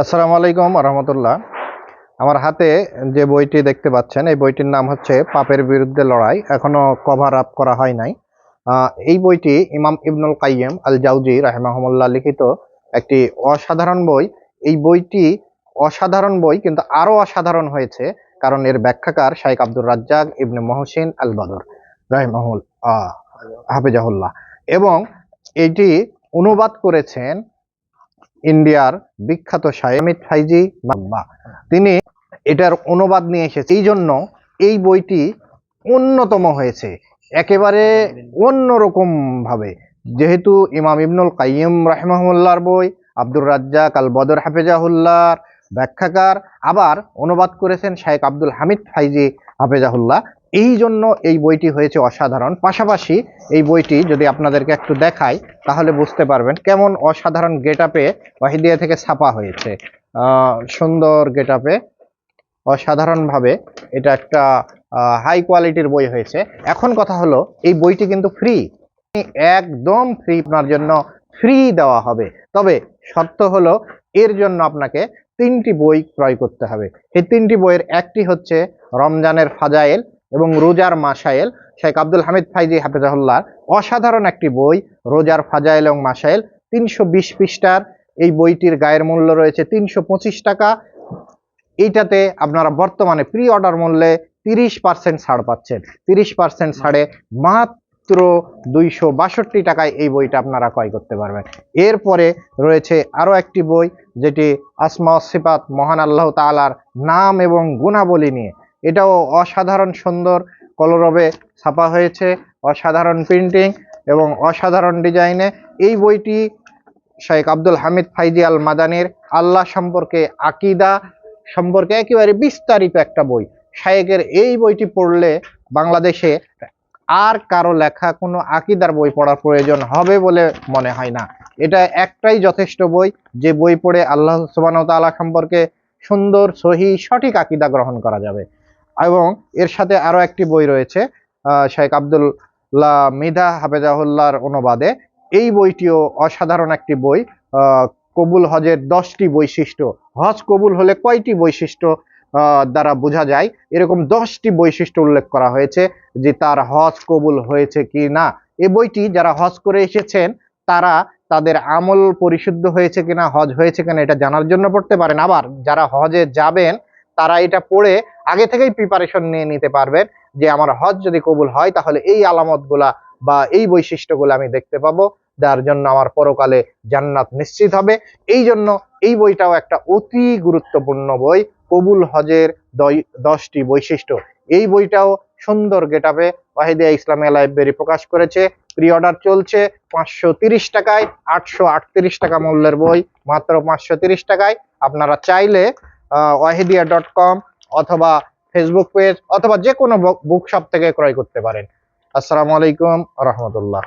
আসসালামু আলাইকুম রহমতুল্লাহ। আমার হাতে যে বইটি দেখতে পাচ্ছেন, এই বইটির নাম হচ্ছে পাপের বিরুদ্ধে লড়াই। এখনও কভার আপ করা হয় নাই। এই বইটি ইমাম ইবনুল কাইয়্যিম আল জাউজি রাহেমাহমুল্লাহ লিখিত একটি অসাধারণ বই। এই বইটি অসাধারণ বই, কিন্তু আরও অসাধারণ হয়েছে কারণ এর ব্যাখ্যাকার শাইখ আব্দুর রাজ্জাক ইবনে মহসিন আল বদর রাহিমাহুল হাফিজাহুল্লাহ। এবং এটি অনুবাদ করেছেন ইন্ডিয়ার বিখ্যাত সায়মিত ফাইজি বাব্বা তিনি এটার অনুবাদ নিয়ে এসেছে এই জন্য এই বইটি অন্যতম হয়েছে। একেবারে অন্যরকমভাবে। যেহেতু ইমাম ইবনুল কাইয়িম রাহিমাহুল্লাহর বই, আব্দুর রাজ্জাক আল বদর হাফেজাহুল্লাহর ব্যাখ্যাকার, আবার অনুবাদ করেছেন শায়েক আব্দুল হামিদ ফাইজি হাফেজাহুল্লাহ। এই জন্য এই বইটি হয়েছে অসাধারণ। পাশাপাশি এই বইটি যদি আপনাদেরকে একটু দেখাই, তাহলে বুঝতে পারবেন কেমন অসাধারণ গেট আপে ওয়াহিদিয়া থেকে ছাপা হয়েছে। সুন্দর গেট আপে অসাধারণভাবে এটা একটা হাই কোয়ালিটির বই হয়েছে। এখন কথা হলো, এই বইটি কিন্তু ফ্রি একদম ফ্রি আপনার জন্য ফ্রি দেওয়া হবে। তবে শর্ত হলো, এর জন্য আপনাকে তিনটি বই ক্রয় করতে হবে। এই তিনটি বইয়ের একটি হচ্ছে রমজানের ফাজাইল এবং রোজার মাসাইল শেখ আব্দুল হামিদ ফাইজি হাফিজাহুল্লাহ অসাধারণ একটি বই, রোজার ফাজাইল এবং মাসাইল তিনশো বিশ পৃষ্ঠার এই বইটির গায়ের মূল্য রয়েছে তিনশো পঁচিশ টাকা। এইটাতে আপনারা বর্তমানে প্রি অর্ডার মূল্যে তিরিশ পার্সেন্ট ছাড় পাচ্ছেন। তিরিশ পার্সেন্ট ছাড়ে মাত্র দুইশো বাষট্টি টাকায় এই বইটা আপনারা ক্রয় করতে পারবেন। এরপরে রয়েছে আরও একটি বই, যেটি আসমা সিফাত মহান আল্লাহ তালার নাম এবং গুণাবলী নিয়ে। এটাও অসাধারণ সুন্দর কলরবে ছাপা হয়েছে, অসাধারণ প্রিন্টিং এবং অসাধারণ ডিজাইনে এই বইটি শেখ আব্দুল হামিদ ফাইজি আল মাদানির আল্লাহ সম্পর্কে আকিদা সম্পর্কে একেবারে বিস্তারিত একটা বই। শায়েকের এই বইটি পড়লে বাংলাদেশে আর কারও লেখা কোনো আকিদার বই পড়ার প্রয়োজন হবে বলে মনে হয় না। এটা একটাই যথেষ্ট বই, যে বই পড়ে আল্লাহ ওয়া সম্পর্কে সুন্দর, সহি, সঠিক আকিদা গ্রহণ করা যাবে। এবং এর সাথে আরও একটি বই রয়েছে শেখ আব্দুল্লাহ মিধা হাফেজাহুল্লাহর অনুবাদে। এই বইটিও অসাধারণ একটি বই কবুল হজের দশটি বৈশিষ্ট্য। হজ কবুল হলে কয়টি বৈশিষ্ট্য দ্বারা বোঝা যায়? এরকম দশটি বৈশিষ্ট্য উল্লেখ করা হয়েছে যে তার হজ কবুল হয়েছে কি না। এ বইটি যারা হজ করে এসেছেন, তারা তাদের আমল পরিশুদ্ধ হয়েছে কিনা, হজ হয়েছে কিনা এটা জানার জন্য পড়তে পারেন। আবার যারা হজে যাবেন, তারা এটা পড়ে আগে থেকেই প্রিপারেশন নিয়ে নিতে পারবেন যে আমার হজ যদি কবুল হয়, তাহলে এই আলামতগুলা বা এই বৈশিষ্ট্যগুলো আমি দেখতে পাবো। যার জন্য আমার পরকালে জান্নাত নিশ্চিত হবে। এই জন্য এই বইটাও একটা অতি গুরুত্বপূর্ণ বই, কবুল হজের দশটি বৈশিষ্ট্য। এই বইটাও সুন্দর গেটাপে ওয়াহিদিয়া ইসলামিয়া লাইব্রেরি প্রকাশ করেছে। প্রি অর্ডার চলছে পাঁচশো টাকায়, আটশো আটত্রিশ টাকা মূল্যের বই, মাত্র পাঁচশো টাকায়। আপনারা চাইলে ওয়াহিদিয়া ডট কম অথবা ফেসবুক পেজ অথবা যে কোনো বুক শপ থেকে ক্রয় করতে পারেন। আসসালামু আলাইকুম রহমতুল্লাহ।